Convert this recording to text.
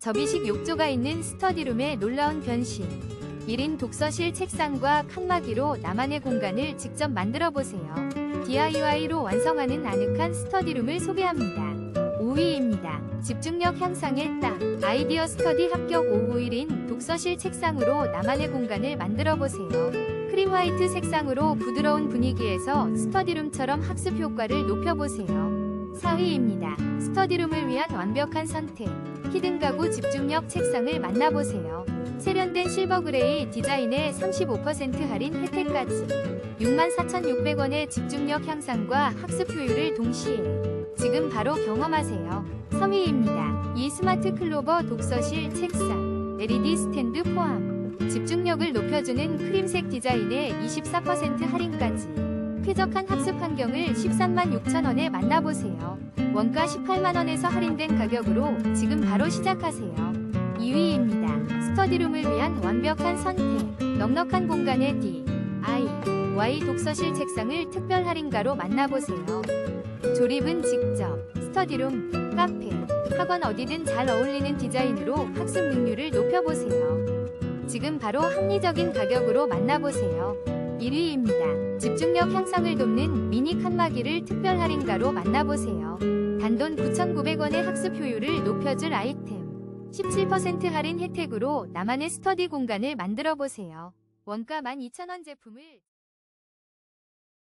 접이식 욕조가 있는 스터디룸의 놀라운 변신. 1인 독서실 책상과 칸막이로 나만의 공간을 직접 만들어 보세요. DIY로 완성하는 아늑한 스터디룸을 소개합니다. 5위입니다. 집중력 향상에 딱 아이디어 스터디 합격 5호 1인 독서실 책상으로 나만의 공간을 만들어 보세요. 크림 화이트 색상으로 부드러운 분위기에서 스터디룸처럼 학습 효과를 높여보세요. 4위입니다. 스터디룸을 위한 완벽한 선택. 히든 가구 집중력 책상을 만나보세요. 세련된 실버 그레이 디자인에 35% 할인 혜택까지 64,600원의 집중력 향상과 학습 효율을 동시에 지금 바로 경험하세요. 3위입니다. 이 스마트 클로버 독서실 책상 LED 스탠드 포함 집중력을 높여주는 크림색 디자인에 24% 할인까지 쾌적한 학습 환경을 13만 6천원에 만나보세요. 원가 18만원에서 할인된 가격으로 지금 바로 시작하세요. 2위입니다. 스터디룸을 위한 완벽한 선택. 넉넉한 공간의 D, I, Y 독서실 책상을 특별 할인가로 만나보세요. 조립은 직접, 스터디룸, 카페, 학원 어디든 잘 어울리는 디자인으로 학습 능률을 높여보세요. 지금 바로 합리적인 가격으로 만나보세요. 1위입니다. 집중력 향상을 돕는 미니 칸막이를 특별 할인가로 만나보세요. 단돈 9,900원의 학습 효율을 높여줄 아이템. 17% 할인 혜택으로 나만의 스터디 공간을 만들어 보세요. 원가 12,000원 제품을